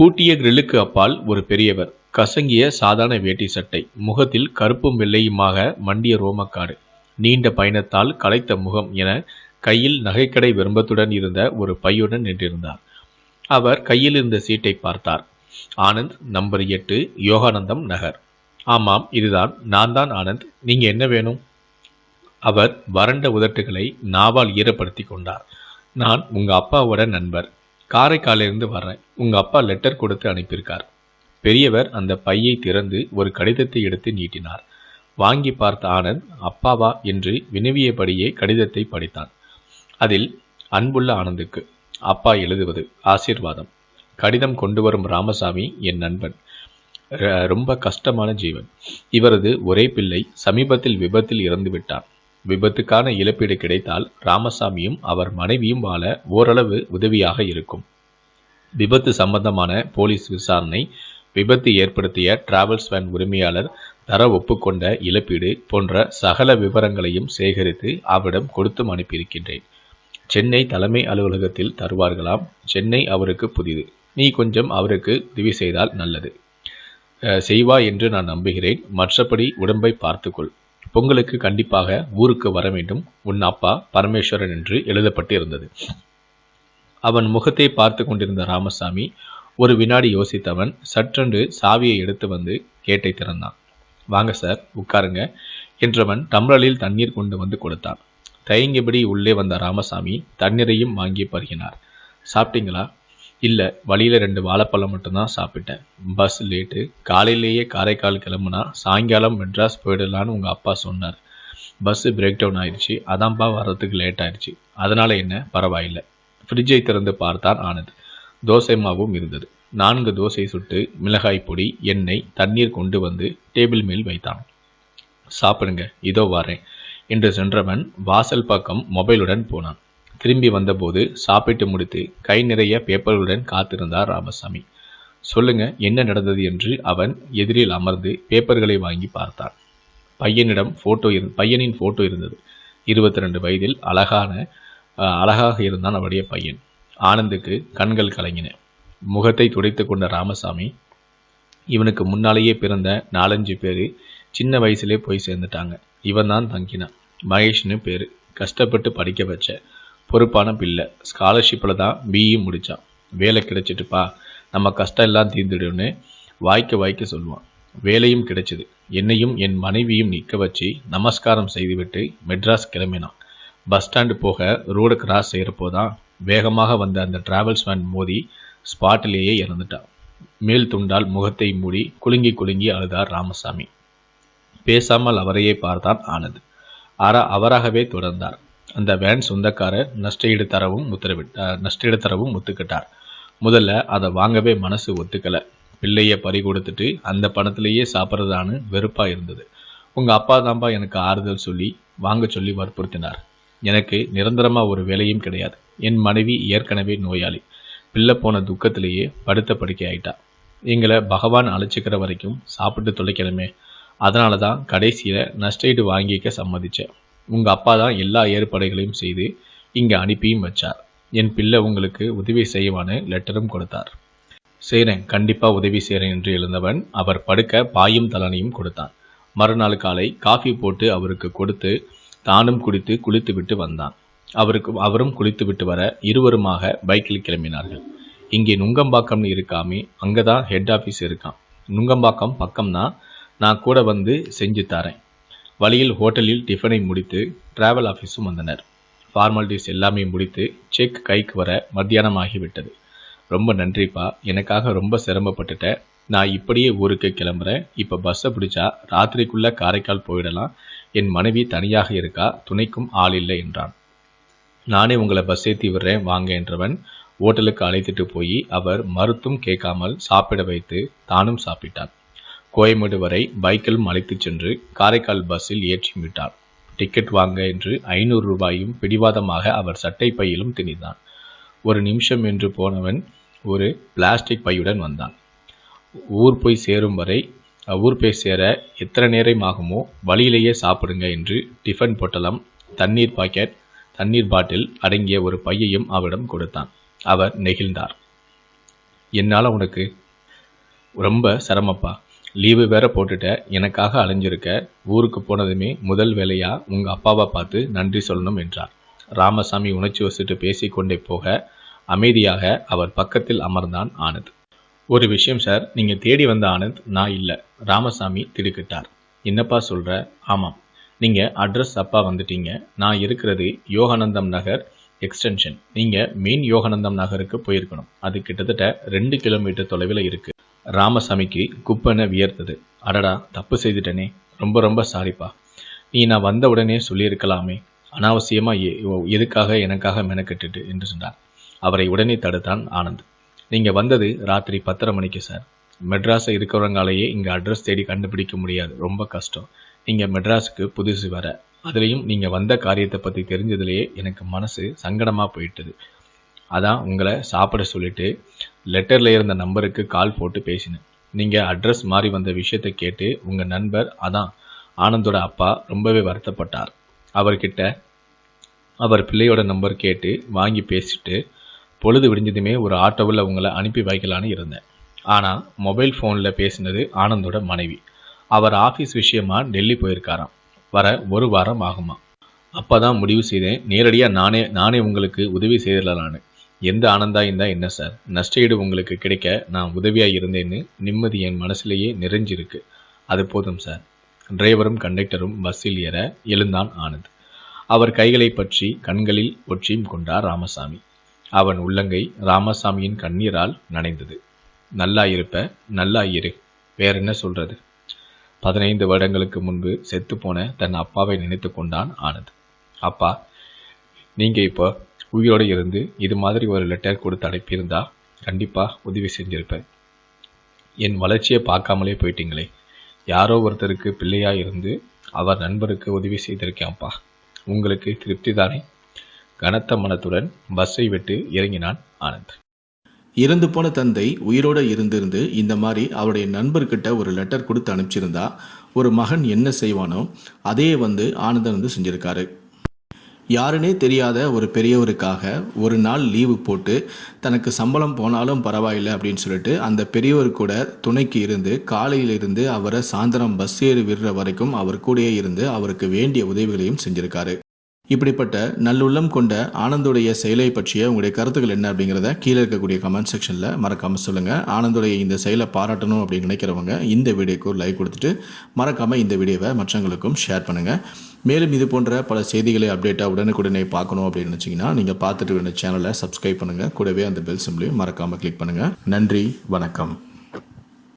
பூட்டிய கிரில்லுக்கு அப்பால் ஒரு பெரியவர். கசங்கிய சாதாரண வேட்டி சட்டை. முகத்தில் கருப்பும் வெள்ளையுமாக மண்டிய ரோமக்காடு நீண்ட பயணத்தால் களைத்த முகம் என கையில் நகைக்கடை விரும்பத்துடன் இருந்த ஒரு பையுடன் நின்றிருந்தார். அவர் கையில் இருந்த சீட்டை பார்த்தார். ஆனந்த் நம்பர் எட்டு யோகானந்தம் நகர். ஆமாம் இதுதான். நான் தான் ஆனந்த். நீங்க என்ன வேணும்? அவர் வறண்ட உதட்டுகளை நாவால் ஈரப்படுத்தி கொண்டார். நான் உங்க அப்பாவோட நண்பர். காரைக்காலிலிருந்து வர்றேன். உங்கள் அப்பா லெட்டர் கொடுத்து அனுப்பியிருக்கார். பெரியவர் அந்த பையை திறந்து ஒரு கடிதத்தை எடுத்து நீட்டினார். வாங்கி பார்த்த ஆனந்த் அப்பாவா என்று வினவியபடியே கடிதத்தை படித்தான். அதில் அன்புள்ள ஆனந்துக்கு அப்பா எழுதுவது ஆசீர்வாதம். கடிதம் கொண்டு வரும் ராமசாமி என் நண்பன். ர- ரொம்ப கஷ்டமான ஜீவன். இவரது ஒரே பிள்ளை சமீபத்தில் விபத்தில் இறந்து விட்டார் விபத்துக்கான இழப்பீடு கிடைத்தால் ராமசாமியும் அவர் மனைவியும் வாழ ஓரளவு உதவியாக இருக்கும். விபத்து சம்பந்தமான போலீஸ் விசாரணை விபத்து ஏற்படுத்திய டிராவல்ஸ் வேன் உரிமையாளர் தர ஒப்புக்கொண்ட இழப்பீடு போன்ற சகல விவரங்களையும் சேகரித்து அவரிடம் கொடுத்தும் அனுப்பியிருக்கின்றேன். சென்னை தலைமை அலுவலகத்தில் தருவார்களாம். சென்னை அவருக்கு புதிது. நீ கொஞ்சம் அவருக்கு உதவி செய்தால் நல்லது. செய்வா என்று நான் நம்புகிறேன். மற்றபடி உடம்பை பார்த்துக்கொள். பொங்கலுக்கு கண்டிப்பாக ஊருக்கு வர வேண்டும். உன் அப்பா பரமேஸ்வரன் என்று எழுதப்பட்டு இருந்தது அவன் முகத்தை பார்த்து கொண்டிருந்த ராமசாமி ஒரு வினாடி யோசித்தவன் சற்றென்று சாவியை எடுத்து வந்து கேட்டை திறந்தான். வாங்க சார் உட்காருங்க என்றவன் டம்ளரில் தண்ணீர் கொண்டு வந்து கொடுத்தான். தயங்கியபடி உள்ளே வந்த ராமசாமி தண்ணீரையும் வாங்கி பருகினார். சாப்பிட்டீங்களா? இல்லை வழியில் ரெண்டு வாழைப்பழம் மட்டும்தான் சாப்பிட்டேன். பஸ் லேட்டு காலையிலேயே காரைக்கால் கிளம்புனா சாயங்காலம் மெட்ராஸ் போயிடலான்னு உங்கள் அப்பா சொன்னார். பஸ்ஸு பிரேக் டவுன் ஆயிடுச்சு. அதான்ப்பா வர்றதுக்கு லேட் ஆயிடுச்சு. அதனால் என்ன? பரவாயில்லை. ஃப்ரிட்ஜை திறந்து பார்த்தான் ஆனது தோசை மாவும் இருந்தது. நான்கு தோசை சுட்டு மிளகாய் பொடி எண்ணெய் தண்ணீர் கொண்டு வந்து டேபிள் மேல் வைத்தான். சாப்பிடுங்க இதோ வரேன் என்று சென்றவன் வாசல் பக்கம் மொபைலுடன் போனான். திரும்பி வந்தபோது சாப்பிட்டு முடித்து கை நிறைய பேப்பர்களுடன் காத்திருந்தார் ராமசாமி. சொல்லுங்க என்ன நடந்தது என்று அவன் எதிரில் அமர்ந்து பேப்பர்களை வாங்கி பார்த்தான் பையனிடம் போட்டோ இரு பையனின் போட்டோ இருந்தது. இருபத்தி ரெண்டு வயதில் அழகான அழகாக இருந்தான் அவருடைய பையன். ஆனந்துக்கு கண்கள் கலங்கின. முகத்தை துடைத்து கொண்ட ராமசாமி இவனுக்கு முன்னாலேயே பிறந்த நாலஞ்சு பேர் சின்ன வயசுலே போய் சேர்ந்துட்டாங்க. இவன் தான் தங்கினான். மகேஷ்னு பேர். கஷ்டப்பட்டு படிக்க வச்ச பொறுப்பான பிள்ளை. ஸ்காலர்ஷிப்பில் தான் பிஇ முடித்தான் வேலை கிடைச்சிட்டுப்பா. நம்ம கஷ்டம் எல்லாம் தீர்ந்துடும்னு வாய்க்க வாய்க்க சொல்லுவான். வேலையும் கிடைச்சது. என்னையும் என் மனைவியும் நிற்க வச்சு நமஸ்காரம் செய்துவிட்டு மெட்ராஸ் கிளம்பினான். பஸ் ஸ்டாண்டு போக ரோடு கிராஸ் செய்கிறப்போ தான் வேகமாக வந்த அந்த டிராவல்ஸ் வேன் மோதி ஸ்பாட்டிலேயே இறந்துட்டான். மேல் துண்டால் முகத்தை மூடி குலுங்கி குலுங்கி அழுதார் ராமசாமி. பேசாமல் அவரையே பார்த்தான் ஆனது ஆரா அவராகவே தொடர்ந்தார். அந்த வேன் சொந்தக்காரர் நஷ்டஈடு தரவும் உத்தரவிட்டார் நஷ்டஈடு தரவும் ஒத்துக்கிட்டார். முதல்ல அதை வாங்கவே மனசு ஒத்துக்கலை. பிள்ளைய பறி கொடுத்துட்டு அந்த பணத்திலேயே சாப்பிட்றதான்னு வெறுப்பாக இருந்தது. உங்கள் அப்பா தான்ப்பா எனக்கு ஆறுதல் சொல்லி வாங்க சொல்லி வற்புறுத்தினார். எனக்கு நிரந்தரமாக ஒரு வேலையும் கிடையாது. என் மனைவி ஏற்கனவே நோயாளி. பிள்ளை போன துக்கத்திலேயே படுத்த படுக்கை ஆயிட்டா. எங்களை பகவான் அழைச்சிக்கிற வரைக்கும் சாப்பிட்டு தொலைக்கணுமே. அதனால தான் கடைசியில் நஷ்டஈடு வாங்கிக்க சம்மதிச்சேன். உங்கள் அப்பா தான் எல்லா ஏற்பாடுகளையும் செய்து இங்கே அனுப்பியும் வச்சார். என் பிள்ளை உங்களுக்கு உதவி செய்வான்னு லெட்டரும் கொடுத்தார். செய்கிறேன் கண்டிப்பாக உதவி செய்கிறேன் என்று எழுந்தவன் அவர் படுக்க பாயும் தலனையும் கொடுத்தான். மறுநாள் காலை காஃபி போட்டு அவருக்கு கொடுத்து தானும் குடித்து குளித்து விட்டு வந்தான். அவருக்கு அவரும் குளித்து விட்டு வர இருவருமாக பைக்கில் கிளம்பினார்கள். இங்கே நுங்கம்பாக்கம்னு இருக்காமே அங்கே தான் ஹெட் ஆஃபீஸ் இருக்கான் நுங்கம்பாக்கம் பக்கம்னா நான் கூட வந்து செஞ்சு தரேன். வழியில் ஹோட்டலில் டிஃபனை முடித்து டிராவல் ஆஃபீஸும் வந்தனர். ஃபார்மாலிட்டிஸ் எல்லாமே முடித்து செக் கைக்கு வர மத்தியானம் ஆகிவிட்டது. ரொம்ப நன்றிப்பா. எனக்காக ரொம்ப சிரமப்பட்டுட்டேன் நான் இப்படியே ஊருக்கு கிளம்புறேன். இப்போ பஸ்ஸை பிடிச்சா ராத்திரிக்குள்ளே காரைக்கால் போயிடலாம். என் மனைவி தனியாக இருக்கா? துணைக்கும் ஆள் இல்லை என்றான். நானே உங்களை பஸ் ஏற்றி விடுறேன் வாங்க என்றவன் ஓட்டலுக்கு அழைத்துட்டு போய் அவர் மறுத்தும் கேட்காமல் சாப்பிட வைத்து தானும் சாப்பிட்டான். கோயம்பேடு வரை பைக்கில் அழைத்துச் சென்று காரைக்கால் பஸ்ஸில் ஏற்றி விட்டார். டிக்கெட் வாங்க என்று ஐநூறு ரூபாயும் பிடிவாதமாக அவர் சட்டை பையிலும் திணித்தான் ஒரு நிமிஷம் என்று போனவன் ஒரு பிளாஸ்டிக் பையுடன் வந்தான். ஊர் போய் சேரும் வரை ஊர் போய் சேர எத்தனை நேரம் ஆகுமோ வழியிலேயே சாப்பிடுங்க என்று டிஃபன் பொட்டலம் தண்ணீர் பாக்கெட் தண்ணீர் பாட்டில் அடங்கிய ஒரு பையையும் அவரிடம் கொடுத்தான். அவர் நெகிழ்ந்தார். என்னால் உனக்கு ரொம்ப சிரமப்பா. லீவு வேற போட்டுட்ட. எனக்காக அலைஞ்சிருக்க. ஊருக்கு போனதுமே முதல் வேலையாக உங்கள் அப்பாவை பார்த்து நன்றி சொல்லணும் என்றார். ராமசாமி உணர்ச்சி வசிட்டு பேசிக்கொண்டே போக அமைதியாக அவர் பக்கத்தில் அமர்ந்தான் ஆனந்த். ஒரு விஷயம் சார் நீங்கள் தேடி வந்த ஆனந்த் நான் இல்லை. ராமசாமி திடுக்கிட்டார். என்னப்பா சொல்ற? ஆமாம். நீங்கள் அட்ரஸ் அப்பா வந்துட்டீங்க. நான் இருக்கிறது யோகானந்தம் நகர் எக்ஸ்டென்ஷன். நீங்கள் மெயின் யோகானந்தம் நகருக்கு போயிருக்கணும். அது கிட்டத்தட்ட ரெண்டு கிலோமீட்டர் தொலைவில் இருக்குது ராமசாமிக்கு குப்பென வியர்த்தது. அடடா தப்பு செய்துட்டனே. ரொம்ப ரொம்ப சாரிப்பா. நீ நான் வந்த உடனே சொல்லியிருக்கலாமே. அனாவசியமாக எதுக்காக எனக்காக மெனக்கெட்டுட்டு என்று சொன்னார். அவரை உடனே தடுத்தான் ஆனந்த். நீங்கள் வந்தது ராத்திரி பத்தரை மணிக்கு சார். மெட்ராஸை இருக்கிறவங்களாலேயே இங்கே அட்ரஸ் தேடி கண்டுபிடிக்க முடியாது. ரொம்ப கஷ்டம். நீங்கள் மெட்ராஸுக்கு புதுசு வர. அதுலேயும் நீங்கள் வந்த காரியத்தை பற்றி தெரிஞ்சதுலேயே எனக்கு மனசு சங்கடமாக போயிட்டது. அதான் உங்களை சாப்பிட சொல்லிட்டு லெட்டரில் இருந்த நம்பருக்கு கால் போட்டு பேசினேன். நீங்கள் அட்ரஸ் மாறி வந்த விஷயத்தை கேட்டு உங்கள் நண்பர் அதான் ஆனந்தோட அப்பா ரொம்பவே வருத்தப்பட்டார். அவர்கிட்ட அவர் பிள்ளையோட நம்பர் கேட்டு வாங்கி பேசிட்டு பொழுது விடிஞ்சதுமே ஒரு ஆட்டோவில் உங்களை அனுப்பி வைக்கலான்னு இருந்தேன். ஆனால் மொபைல் ஃபோனில் பேசினது ஆனந்தோட மனைவி. அவர் ஆஃபீஸ் விஷயமா டெல்லி போயிருக்காராம். வர ஒரு வாரம் ஆகுமா அப்போ தான் முடிவு செய்தேன் நேரடியாக நானே நானே உங்களுக்கு உதவி செய்திடலான்னு எந்த ஆனந்தா இருந்தால் என்ன சார்? நஷ்டஈடு உங்களுக்கு கிடைக்க நான் உதவியாக இருந்தேன்னு நிம்மதி என் மனசுலேயே நிறைஞ்சிருக்கு. அது போதும் சார். டிரைவரும் கண்டக்டரும் பஸ்ஸில் ஏற எழுந்தான் ஆனந்த். அவர் கைகளை பற்றி கண்களில் ஒற்றியும் கொண்டார் ராமசாமி. அவன் உள்ளங்கை ராமசாமியின் கண்ணீரால் நனைந்தது. நல்லா இருப்ப நல்லா இரு. வேற என்ன சொல்றது? பதினைந்து வருடங்களுக்கு முன்பு செத்துப்போன தன் அப்பாவை நினைத்து கொண்டான் ஆனந்த். அப்பா நீங்க இப்போ உயிரோடு இருந்து இது மாதிரி ஒரு லெட்டர் கொடுத்து அனுப்பியிருந்தா கண்டிப்பாக உதவி செஞ்சிருப்பேன். என் வளர்ச்சியை பார்க்காமலே போயிட்டீங்களே. யாரோ ஒருத்தருக்கு பிள்ளையாக இருந்து அவர் நண்பருக்கு உதவி செய்திருக்கேன்ப்பா. உங்களுக்கு திருப்தி தானே? கனத்த மனத்துடன் பஸ்ஸை விட்டு இறங்கினான் ஆனந்த். இறந்து போன தந்தை உயிரோடு இருந்திருந்து இந்த மாதிரி அவருடைய நண்பர்கிட்ட ஒரு லெட்டர் கொடுத்து அனுப்பிச்சிருந்தா ஒரு மகன் என்ன செய்வானோ அதையே வந்து ஆனந்தன் வந்து செஞ்சுருக்காரு. யாருனே தெரியாத ஒரு பெரியவருக்காக ஒரு நாள் லீவு போட்டு தனக்கு சம்பளம் போனாலும் பரவாயில்லை அப்படின்னு சொல்லிட்டு அந்த பெரியவர் கூட துணைக்கு இருந்து காலையில் இருந்து அவரை சாயந்தரம் பஸ் ஏறி விடுற வரைக்கும் அவர் கூடயே இருந்து அவருக்கு வேண்டிய உதவிகளையும் செஞ்சுருக்காரு. இப்படிப்பட்ட நல்லுள்ளம் கொண்ட ஆனந்துடைய செயலை பற்றிய உங்களுடைய கருத்துக்கள் என்ன அப்படிங்கிறத கீழே இருக்கக்கூடிய கமெண்ட் செக்ஷனில் மறக்காமல் சொல்லுங்கள் ஆனந்துடைய இந்த செயலை பாராட்டணும் அப்படின்னு நினைக்கிறவங்க இந்த வீடியோக்கு ஒரு லைக் கொடுத்துட்டு மறக்காமல் இந்த வீடியோவை மற்றவங்களுக்கும் ஷேர் பண்ணுங்கள் மேலும் இது போன்ற பல செய்திகளை அப்டேட்டாக உடனுக்குடனே பார்க்கணும் அப்படின்னு நினச்சிங்கன்னா நீங்கள் பார்த்துட்டு வேண்டிய சேனலை சப்ஸ்கிரைப் பண்ணுங்கள் கூடவே அந்த பெல் சிம்லையும் மறக்காமல் கிளிக் பண்ணுங்கள் நன்றி வணக்கம்.